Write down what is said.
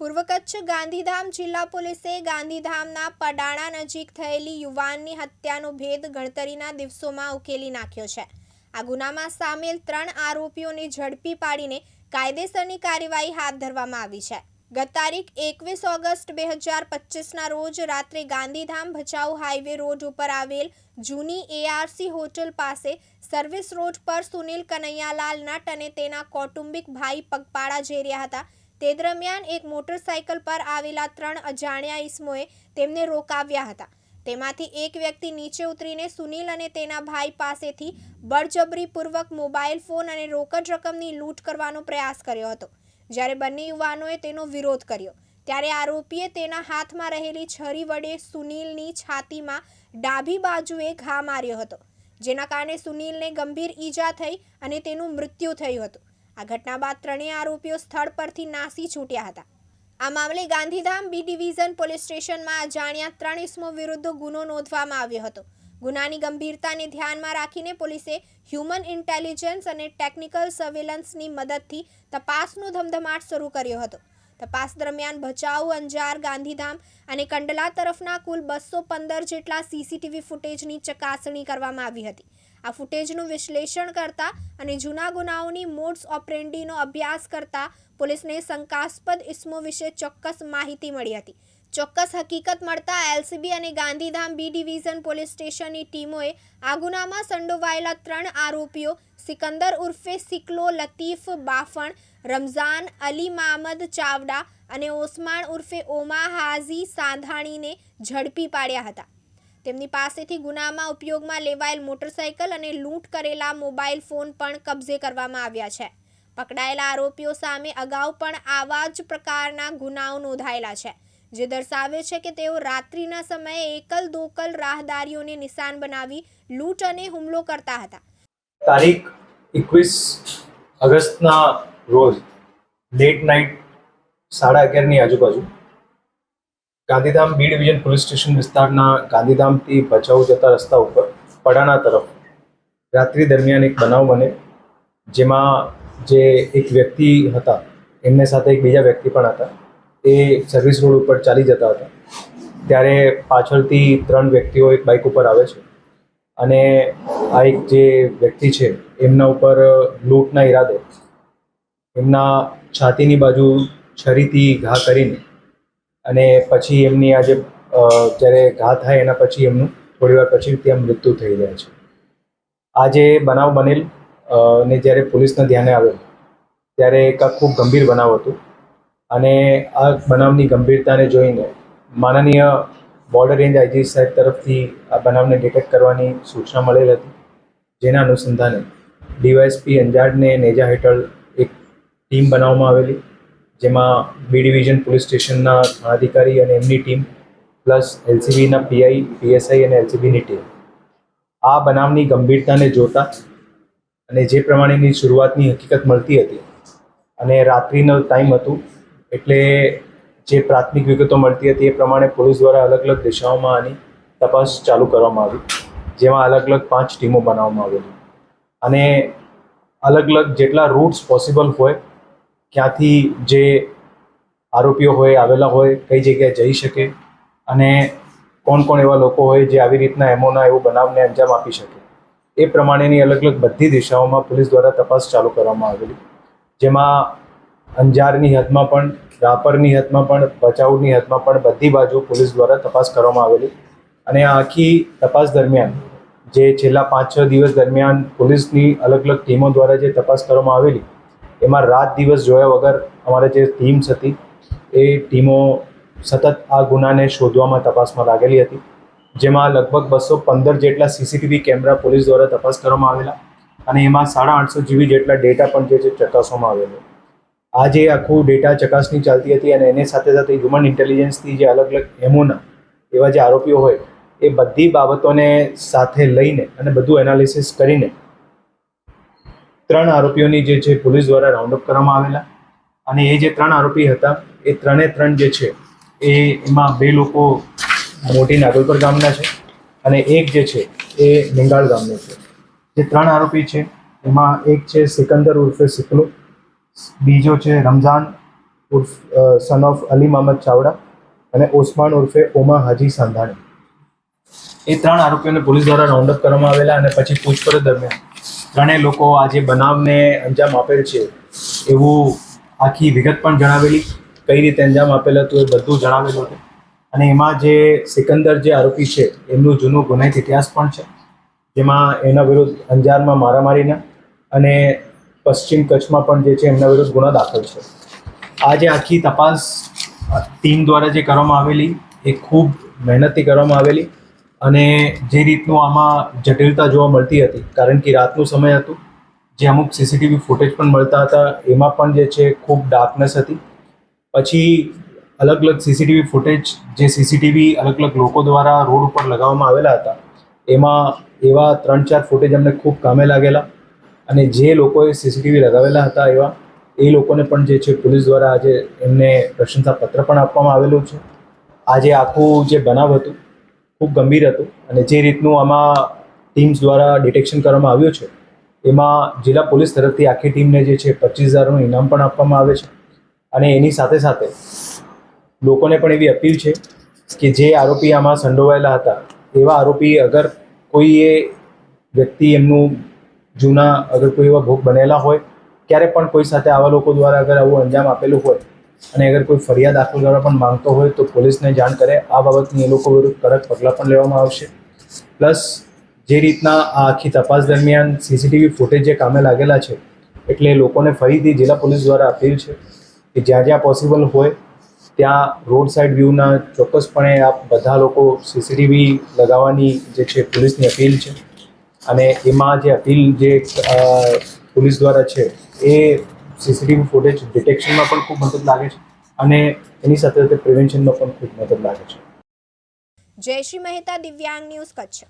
પૂર્વ કચ્છ ગાંધીધામ જિલ્લા પોલીસે ગાંધીધામના પડાણા નજીક થયેલી યુવાનની હત્યાનો ભેદ ગણતરીના દિવસોમાં ઉકેલી નાખ્યો છે. આ ગુનામાં સામેલ ત્રણ આરોપીઓને ઝડપી પાડીને કાયદેસરની કાર્યવાહી હાથ ધરવામાં આવી છે. ગત તારીખ એકવીસ ઓગસ્ટ બે હજાર પચીસના રોજ રાત્રે ગાંધીધામ ભચાઉ હાઈવે રોડ ઉપર આવેલ જૂની એઆરસી હોટલ પાસે સર્વિસ રોડ પર સુનિલ કનૈયાલાલ નટ અને તેના કૌટુંબિક ભાઈ પગપાળા જઈ રહ્યા હતા. તે દરમિયાન એક મોટરસાયકલ પર આવેલા ત્રણ અજાણ્યા ઈસમોએ તેમને રોકાવ્યા હતા. તેમાંથી એક વ્યક્તિ નીચે ઉતરીને સુનિલ અને તેના ભાઈ પાસેથી બળજબરીપૂર્વક મોબાઈલ ફોન અને રોકડ રકમની લૂંટ કરવાનો પ્રયાસ કર્યો હતો. જ્યારે બંને યુવાનોએ તેનો વિરોધ કર્યો, ત્યારે આરોપીએ તેના હાથમાં રહેલી છરી વડે સુનિલની છાતીમાં ડાબી બાજુએ ઘા માર્યો હતો, જેના કારણે સુનિલને ગંભીર ઈજા થઈ અને તેનું મૃત્યુ થયું હતું. આ ઘટના બાદ ત્રણેય આરોપીઓ સ્થળ પરથી નાસી છૂટ્યા હતા. આ મામલે ગાંધીધામ બી ડિવિઝન પોલીસ સ્ટેશનમાં અજાણ્યા ત્રણ ઇસમો વિરુદ્ધ ગુનો નોંધવામાં આવ્યો હતો. ગુનાની ગંભીરતાને ધ્યાનમાં રાખીને પોલીસે હ્યુમન ઇન્ટેલિજન્સ અને ટેકનિકલ સર્વેલન્સની મદદથી તપાસનો ધમધમાટ શરૂ કર્યો હતો. તપાસ દરમિયાન ભચાઉ, અંજાર, ગાંધીધામ અને કંડલા તરફના કુલ બસો પંદર જેટલા સીસીટીવી ફૂટેજની ચકાસણી કરવામાં આવી હતી. આ ફૂટેજનું વિશ્લેષણ કરતા અને જૂના ગુનાઓની મોડ્સ ઓપરેન્ડીનો અભ્યાસ કરતા પોલીસને શંકાસ્પદ ઇસમો વિશે ચોક્કસ માહિતી મળી હતી. ચોક્કસ હકીકત મળતા એલસીબી અને ગાંધીધામ બી ડિવિઝન પોલીસ સ્ટેશનની ટીમોએ આ ગુનામાં સંડોવાયેલા ત્રણ આરોપીઓ, સિકંદર ઉર્ફે સિકલો લતીફ બાફણ, રમઝાન અલી મામદ ચાવડા અને ઓસમાણ ઉર્ફે ઓમા હાઝી સાંધાણીને ઝડપી પાડ્યા હતા. તેમની પાસેથી ગુનામાં ઉપયોગમાં લેવાયેલ મોટરસાયકલ અને લૂંટ કરેલા મોબાઈલ ફોન પણ કબજે કરવામાં આવ્યા છે. પકડાયેલા આરોપીઓ સામે અગાઉ પણ આવા જ પ્રકારના ગુનાઓ નોંધાયેલા છે. જે દર્શાવે છે કે તેઓ રાત્રિના સમયે એકલ દોકલ રાહદારીઓને નિશાન બનાવી લૂંટ અને હુમલો કરતા હતા. તારીખ એકવીસ ઓગસ્ટના રોજ લેટ નાઇટ સાડા અગિયારની આજુબાજુ Gandhidham B division police station વિસ્તારના ગાંધીધામથી ભચાઉ જતા રસ્તા ઉપર પડાણા તરફ રાત્રિ દરમિયાન એક બનાવ બને જેમાં જે એક વ્યક્તિ હતા, એમને સાથે એક બીજા વ્યક્તિ પણ હતા. એ સર્વિસ રોડ ઉપર ચાલી જતા હતા. ત્યારે પાછળથી ત્રણ વ્યક્તિઓ એક બાઇક ઉપર આવે છે. અને આ એક જે વ્યક્તિ છે, એમના ઉપર લૂંટના ઈરાદે, એમના છાતીની બાજુ છરીથી ઘા કરીને અને પછી એમની આ જે જ્યારે ઘા થાય એના પછી એમનું થોડીવાર પછી ત્યાં મૃત્યુ થઈ જાય છે. આ જે બનાવ બનેલ ને જ્યારે પોલીસના ધ્યાને આવ્યો ત્યારે એક આ ખૂબ ગંભીર બનાવ હતું. અને આ બનાવની ગંભીરતાને જોઈને માનનીય બોર્ડર રેન્જ આઈજી સાહેબ તરફથી આ બનાવને ડિટેક્ટ કરવાની સૂચના મળેલ હતી, જેના અનુસંધાને ડીવાયએસપી અંજારને નેજા હેઠળ એક ટીમ બનાવવામાં આવેલી, જેમાં બી ડિવિઝન પોલીસ સ્ટેશનના અધિકારી અને એમની ટીમ, પ્લસ એલસીબીના પીઆઈ, પીએસઆઈ અને એલસીબીની ટીમ. આ બનાવની ગંભીરતાને જોતા અને જે પ્રમાણેની શરૂઆતની હકીકત મળતી હતી અને રાત્રિનો ટાઈમ હતું એટલે જે પ્રાથમિક વિગતો મળતી હતી એ પ્રમાણે પોલીસ દ્વારા અલગ અલગ દિશાઓમાં આની તપાસ ચાલુ કરવામાં આવી, જેમાં અલગ અલગ પાંચ ટીમો બનાવવામાં આવેલી અને અલગ અલગ જેટલા રૂટ્સ પોસિબલ હોય, ક્યાંથી જે આરોપીઓ હોય, આવેલા હોય, કઈ જગ્યાએ જઈ શકે, અને કોણ કોણ એવા લોકો હોય જે આવી રીતના એમોના એવું બનાવને અંજામ આપી શકે, એ પ્રમાણેની અલગ અલગ બધી દિશાઓમાં પોલીસ દ્વારા તપાસ ચાલુ કરવામાં આવેલી, જેમાં અંજારની હદમાં પણ રાપરની હદમાં પણ, ભચાઉની હદમાં પણ બધી બાજુ પોલીસ દ્વારા તપાસ કરવામાં આવેલી. અને આ આખી તપાસ દરમિયાન, જે છેલ્લા પાંચ, છ દિવસ દરમિયાન પોલીસની અલગ અલગ ટીમો દ્વારા જે તપાસ કરવામાં આવેલી, એમાં રાત દિવસ જોયા વગર અમારે જે ટીમ્સ હતી, એ ટીમો સતત આ ગુનાને શોધવામાં તપાસમાં લાગેલી હતી, જેમાં લગભગ બસો પંદર જેટલા સીસીટીવી કેમેરા પોલીસ દ્વારા તપાસ કરવામાં આવેલા, અને એમાં સાડા આઠસો જીબી જેટલા ડેટા પણ જે છે ચકાસવામાં આવેલો. આ જે આખું ડેટા ચકાસણી ચાલતી હતી અને એની સાથે સાથે હ્યુમન ઇન્ટેલિજન્સથી જે અલગ અલગ એમોના એવા જે આરોપીઓ હોય, એ બધી બાબતોને સાથે લઈને અને બધું એનાલિસિસ કરીને ત્રણ આરોપીઓની જે છે પોલીસ દ્વારા રાઉન્ડ અપ કરવામાં આવેલા. અને એ જે ત્રણ આરોપી હતા, એ ત્રણે ત્રણ જે છે, એ એમાં બે લોકો મોટી નાગલપર ગામના છે અને એક જે છે, એ નિંગાળ ગામનો છે. જે ત્રણ આરોપી છે, એમાં એક છે સિકંદર ઉર્ફે સિકલો બીજો છે રમઝાન ઉર્ફ સન ઓફ અલી મહમદ ચાવડા અને ઓસમાન ઉર્ફે ઓમા હાજી સાંધાણી. એ ત્રણ આરોપીઓને પોલીસ દ્વારા રાઉન્ડઅપ કરવામાં આવેલા અને પછી પૂછપરછ દરમિયાન ત્રણેય લોકો આ જે બનાવને અંજામ આપેલ છે એવું આખી વિગત પણ જણાવેલી. કઈ રીતે અંજામ આપેલ હતું એ બધું જણાવેલું હતું. અને એમાં જે સિકંદર જે આરોપી છે, એમનું જૂનું ગુનાહિત ઇતિહાસ પણ છે. જેમાં એના વિરુદ્ધ અંજારમાં મારામારીના અને પશ્ચિમ કચ્છમાં પણ જે છે એમના વિરુદ્ધ ગુનો દાખલ છે. આ જે આખી તપાસ ટીમ દ્વારા જે કરવામાં આવેલી, એ ખૂબ મહેનતથી કરવામાં આવેલી અને જે રીતનું આમાં જટિલતા જોવા મળતી હતી, કારણ કે રાતનું સમય હતું, જે અમુક સીસીટીવી ફૂટેજ પણ મળતા હતા, એમાં પણ જે છે ખૂબ ડાર્કનેસ હતી. પછી અલગ અલગ સીસીટીવી ફૂટેજ, જે સીસીટીવી અલગ અલગ લોકો દ્વારા રોડ ઉપર લગાવવામાં આવેલા હતા, એમાં એવા ત્રણ ચાર ફૂટેજ અમને ખૂબ કામે લાગેલા. અને જે લોકોએ સીસીટીવી લગાવેલા હતા એવા, એ લોકોને પણ જે છે પોલીસ દ્વારા આજે એમને પ્રશંસાપત્ર પણ આપવામાં આવેલું છે. આજે આખું જે બનાવ હતું, ખૂબ ગંભીર હતું અને જે રીતનું આમાં ટીમ્સ દ્વારા ડિટેક્શન કરવામાં આવ્યું છે, એમાં જિલ્લા પોલીસ તરફથી આખી ટીમને જે છે પચીસ હજારનું ઇનામ પણ આપવામાં આવે છે. અને એની સાથે સાથે લોકોને પણ એવી અપીલ છે કે જે આરોપી આમાં સંડોવાયેલા હતા, એવા આરોપી અગર કોઈ એ વ્યક્તિ એમનું જૂના અગર કોઈ એવા ભોગ બનેલા હોય, ક્યારે પણ કોઈ સાથે આવા લોકો દ્વારા અગર આવું અંજામ આપેલું હોય અને અગર કોઈ ફરિયાદ દાખલ કરવા પણ માંગતો હોય તો પોલીસને જાણ કરે. આ બાબતની એ લોકો વિરુદ્ધ કડક પગલાં પણ લેવામાં આવશે. પ્લસ જે રીતના આ આખી તપાસ દરમિયાન સીસીટીવી ફૂટેજ જે કામે લાગેલા છે, એટલે લોકોને ફરીથી જિલ્લા પોલીસ દ્વારા અપીલ છે કે જ્યાં જ્યાં પોસિબલ હોય, ત્યાં રોડ સાઇડ વ્યૂના ચોક્કસપણે આપ બધા લોકો સીસીટીવી લગાવવાની જે છે પોલીસની અપીલ છે. અને એમાં જે અપીલ જે પોલીસ દ્વારા છે, એ સીસીટીવી ફૂટેજ ડિટેક્શનમાં પણ ખૂબ મદદ લાગે છે અને એની સાથે સાથે પ્રિવેન્શનમાં પણ ખૂબ મદદ લાગે છે. જયશ્રી મહેતા દિવ્યાંગ ન્યૂઝ કચ્છ.